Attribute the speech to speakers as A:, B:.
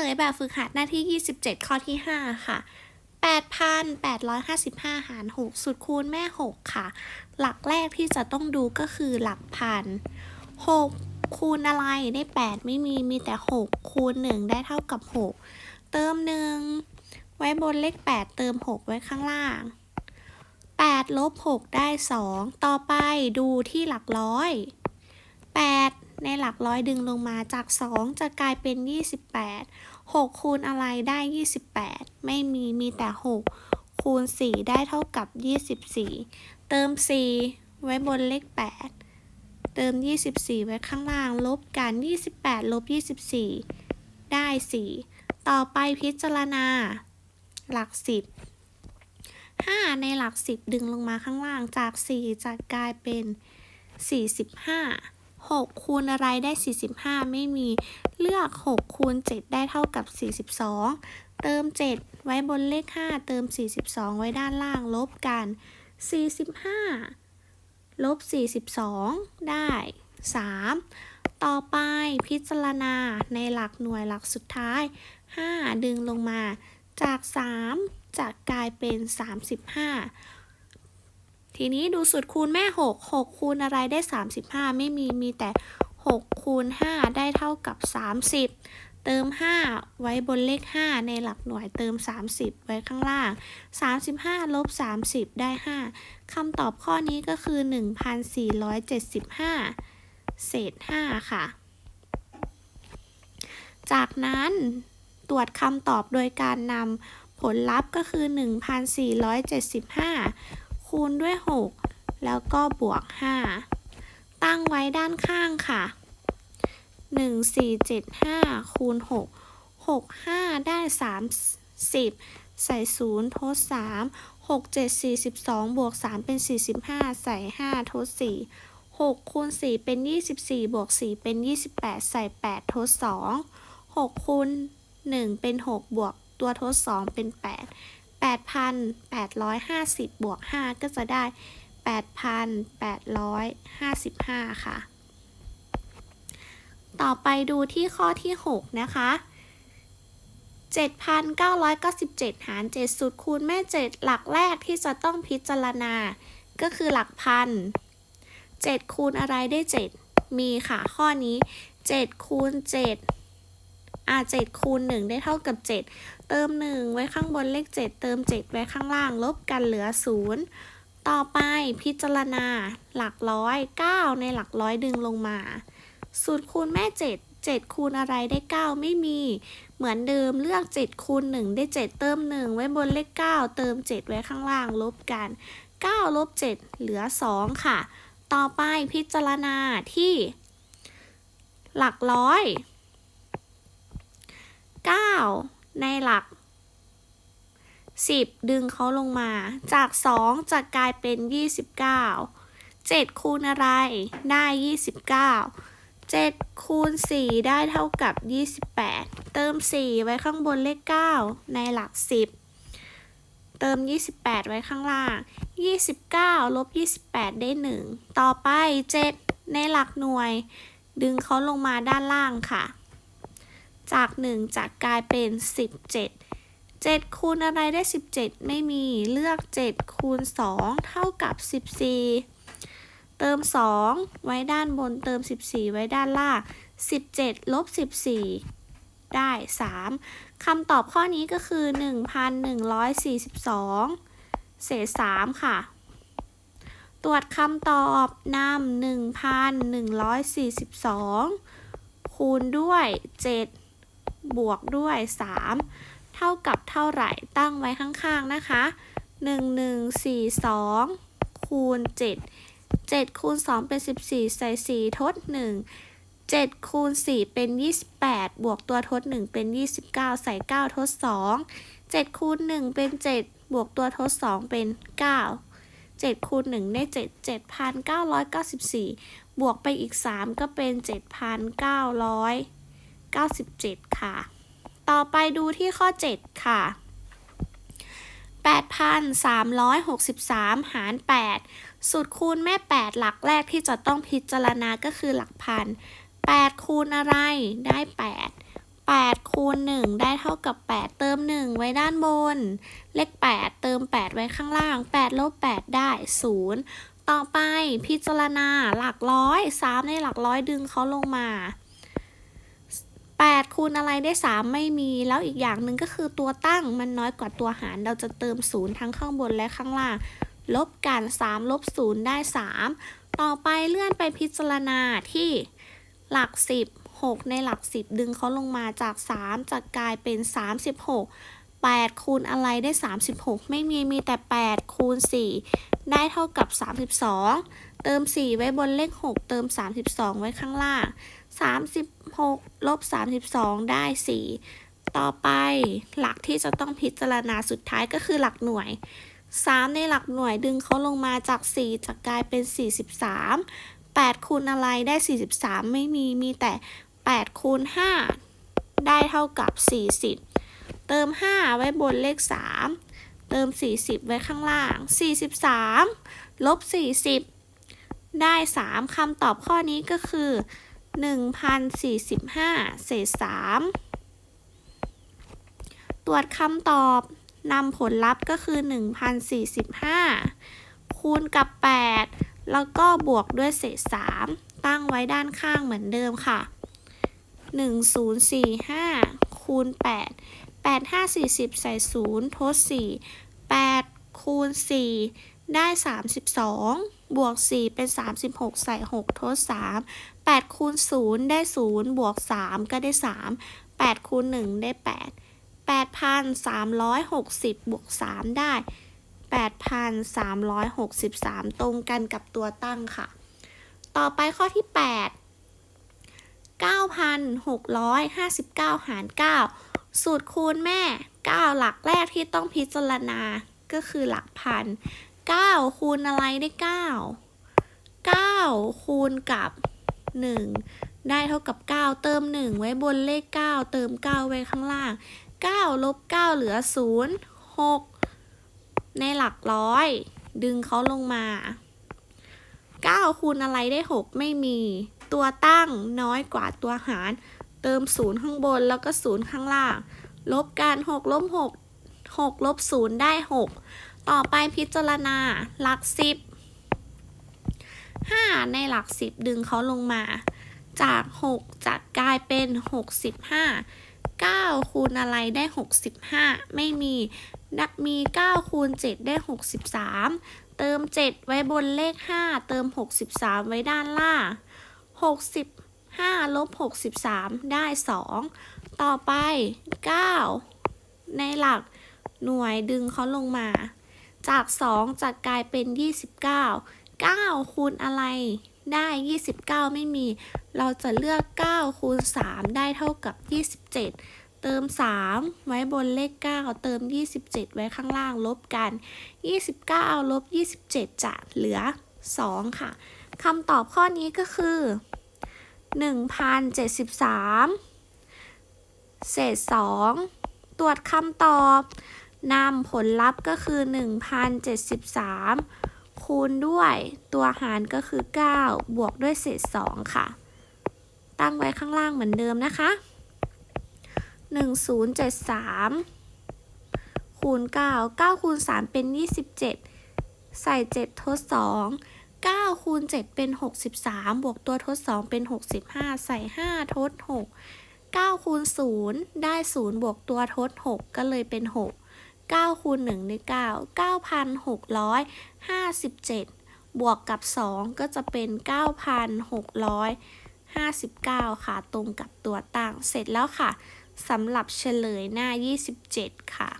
A: ลยแบบฝึกหัดหน้าที่ 27 ข้อที่ 5 ค่ะ 8,855 หาร 6 สุดคูณแม่ 6 ค่ะ หลักแรกที่จะต้องดูก็คือหลักพัน 6 คูณอะไรได้ 8 ไม่มีมีแต่ 6 คูณ 1 ได้เท่ากับ 6 เติม 1 ไว้บนเลข 8 เติม 6 ไว้ข้างล่าง 8 ลบ 6 ได้ 2 ต่อไปดูที่หลักร้อย 8 ในหลักร้อยดึงลงมาจาก 2 จะกลายเป็น 28 6 คูณอะไรได้ 28 ไม่มีมีแต่ 6 คูณ 4 ได้เท่ากับ 24 เติม 4 ไว้บนเลข 8 เติม 24 ไว้ข้างล่าง ลบกัน 28 ลบ 24 ได้ 4 ต่อไปพิจารณา หลัก 10 5 ในหลัก 10 ดึงลงมาข้างล่างจาก 4 จะกลายเป็น 45 6 คูณอะไรได้ 45 ไม่มี เลือก 6 คูณ 7 ได้เท่ากับ 42 เติม 7 ไว้บนเลข 5 เติม 42 ไว้ด้านล่าง ลบกัน 45 ลบ 42 ได้ 3 ต่อไปพิจารณาในหลักหน่วยหลักสุดท้าย 5 ดึงลงมาจาก 3 จะกลายเป็น 35 ทีนี้ดูสูตรคูณแม่ 6 6 คูณอะไรได้ 35 ไม่มีมีแต่ 6 คูณ 5 ได้เท่ากับ 30 เติม 5 ไว้บนเลข 5 ในหลักหน่วยเติม 30 ไว้ข้างล่าง 35 ลบ 30 ได้ 5 คำตอบข้อนี้ก็คือ 1,475 เศษ 5 ค่ะ จากนั้นตรวจคำตอบโดยการนำผลลัพธ์ก็คือ 1,475 คูณด้วย 6 แล้วก็บวก 5 ตั้งไว้ด้านข้างค่ะ 1475 คูณ 6 65 ได้ 30 ใส่ 0 ทด 3 6 7 42 บวก 3 เป็น 45 ใส่ 5 ทด 4 6คูณ4เป็น 24 บวก 4 เป็น 28 ใส่ 8 ทด 2 6คูณ1เป็น 6 บวกตัวทด 2 เป็น 8 8,850 บวก 5 ก็จะได้ 8,855 ค่ะ ต่อไปดูที่ข้อที่ 6 นะคะ 7,997 หาร 7สุดคูณแม่ 7 หลักแรกที่จะต้องพิจารณา ก็คือหลักพัน 7 คูณอะไรได้ 7 มีค่ะ ข้อนี้ 7 คูณ 7 อ่า7คูณ1 ได้เท่ากับ 7 เติม 1 ไว้ข้างบนเลข 7 เติม 7 ไว้ข้างล่าง ลบกันเหลือ 0 ต่อไปพิจารณาหลักร้อย 9 ในหลักร้อยดึงลงมา สูตรคูณแม่ 7 7 คูณอะไรได้ 9 ไม่มี เหมือนเดิมเลือก 7 คูณ 1 ได้ 7 เติม 1 ไว้บนเลข 9 เติม 7 ไว้ข้างล่าง ลบกัน 9 ลบ 7 เหลือ 2 ค่ะ ต่อไปพิจารณาที่ หลักร้อย 9 ในหลัก 10 ดึงเขาลงมา จาก 2 จะกลายเป็น 29 7 คูณอะไรได้ 29 7 คูณ 4 ได้เท่ากับ 28 เติม 4 ไว้ข้างบนเลข 9 ในหลัก 10 เติม 28 ไว้ข้างล่าง 29 ลบ 28 ได้ 1 ต่อไป 7 ในหลักหน่วย ดึงเขาลงมาด้านล่างค่ะ จาก 1จะกลายเป็น 17 7 คูณอะไรได้ 17 ไม่มีเลือก 7 คูณ 2 เท่ากับ 14 เติม 2 ไว้ด้านบนเติม 14 ไว้ด้านล่าง 17 ลบ 14 ได้ 3คำตอบข้อนี้ก็คือ 1,142 เศษ 3 ค่ะ ตรวจคำตอบนำ1,142 คูณด้วย 7 บวกด้วย 3 เท่ากับเท่าไหร่ตั้งไว้ข้างๆนะคะ 1142 คูณ 7 7 คูณ 2 เป็น 14 ใส่ 4 ทด 1 7 คูณ 4 เป็น 28 บวกตัวทด 1 เป็น 29 ใส่ 9 ทด 2 7 คูณ 1 เป็น 7 บวกตัวทด 2 เป็น 9 7 คูณ 1 ได้ 7 7,994 บวกไปอีก 3 ก็เป็น 7,900 97 ค่ะ ต่อไปดูที่ข้อ 7 ค่ะ 8,363 หาร 8 สูตรคูณแม่ 8 หลักแรกที่จะต้องพิจารณาก็คือหลักพัน 8 คูณอะไรได้ 8 8คูณ1ได้เท่ากับ 8 เติม 1 ไว้ด้านบน เลข 8 เติม 8 ไว้ข้างล่าง 8 ลบ 8 ได้ 0 ต่อไปพิจารณาหลักร้อย 3 ในหลักร้อยดึงเขาลงมา 8คูณอะไรได้ 3 ไม่มี แล้วอีกอย่างหนึ่งก็คือตัวตั้งมันน้อยกว่าตัวหาร เราจะเติม 0 ทั้งข้างบนและข้างล่าง ลบกัน 3 ลบ 0 ได้ 3 ต่อไปเลื่อนไปพิจารณาที่หลัก 10 6 ในหลัก 10 ดึงเขาลงมาจาก 3 จะกลายเป็น 36 8 คูณอะไรได้ 36 ไม่มีมีแต่ 8 คูณ 4 ได้เท่ากับ 32 เติม 4 ไว้บนเลข 6 เติม 32 ไว้ข้างล่าง 36ลบ32 ได้ 4 ต่อไปหลักที่จะต้องพิจารณาสุดท้ายก็คือหลักหน่วย 3 ในหลักหน่วยดึงเขาลงมาจาก 4 จะกลายเป็น 43 8คูณอะไรได้ 43 ไม่มีมีแต่ 8คูณ5ได้เท่ากับ 40 เติม 5 ไว้บนเลข 3 เติม 40 ไว้ข้างล่าง 43ลบ40 ได้ 3คำตอบข้อนี้ก็คือ 1,045 เศษ 3 ตรวจคำตอบนำผลลัพธ์ก็คือ 1,045 คูณกับ 8 แล้วก็บวกด้วยเศษ 3 ตั้งไว้ด้านข้างเหมือนเดิมค่ะ 1045 คูณ 8 8 5 40 ใส่ 0 ทด 4 8 คูณ 4 ได้ 32 บวก 4 เป็น 36 ใส่ 6 ทด 3 8คูณ0ได้ 0 บวก 3 ก็ได้ 3 8คูณ1ได้ 8 8,360 บวก 3 ได้ 8,363 ตรงกันกับตัวตั้งค่ะ ต่อไปข้อที่ 8 9,659 หาร 9 สูตรคูณแม่ 9 หลักแรกที่ต้องพิจารณาก็คือหลักพัน 9 คูณอะไรได้ 9 9 คูณกับ 1 ได้เท่ากับ 9 เติม 1 ไว้บนเลข 9 เติม 9 ไว้ข้างล่าง 9 ลบ 9 เหลือ 0 6 ในหลักร้อย ดึงเขาลงมา 9 คูณอะไรได้ 6 ไม่มี ตัวตั้งน้อยกว่าตัวหาร เติม 0 ข้างบนแล้วก็ 0 ข้างล่าง ลบกัน6ลบ6 6ลบ0ได้ 6 ต่อไปพิจารณาหลัก 10 5 ในหลัก 10 ดึงเขาลงมา จาก 6 จะกลายเป็น 65 9 คูณอะไรได้ 65 ไม่มีนักมี 9 คูณ 7 ได้ 63 เติม 7 ไว้บนเลข 5 เติม 63 ไว้ด้านล่าง 65ลบ63 ได้ 2 ต่อไป 9 ในหลักหน่วยดึงเขาลงมา จาก 2 จะกลายเป็น 29 9 คูณอะไรได้ 29 ไม่มี เราจะเลือก 9 คูณ 3 ได้เท่ากับ 27 เติม 3 ไว้บนเลข 9 เติม 27 ไว้ข้างล่างลบกัน 29 ลบ 27 จะเหลือ 2 ค่ะคำตอบข้อนี้ก็คือ 1,073 เศษ 2 ตรวจคำตอบนำผลลัพธ์ก็คือ 1,073 คูณด้วยตัวหารก็คือ 9 บวกด้วยเศษ 2 ค่ะ ตั้งไว้ข้างล่างเหมือนเดิมนะคะ 1073 คูณ 9 9 คูณ 3 เป็น 27 ใส่ 7 ทด 2 9คูณ7เป็น 63 บวกตัวทด 2 เป็น 65 ใส่ 5 ทด 6 9คูณ0ได้ 0 บวกตัวทด 6 ก็เลยเป็น 6 9คูณ1ได้9 9,657 บวกกับ 2 ก็จะเป็น 9,659 ค่ะ ตรงกับตัวตั้ง เสร็จแล้วค่ะสำหรับเฉลยหน้า 27 ค่ะ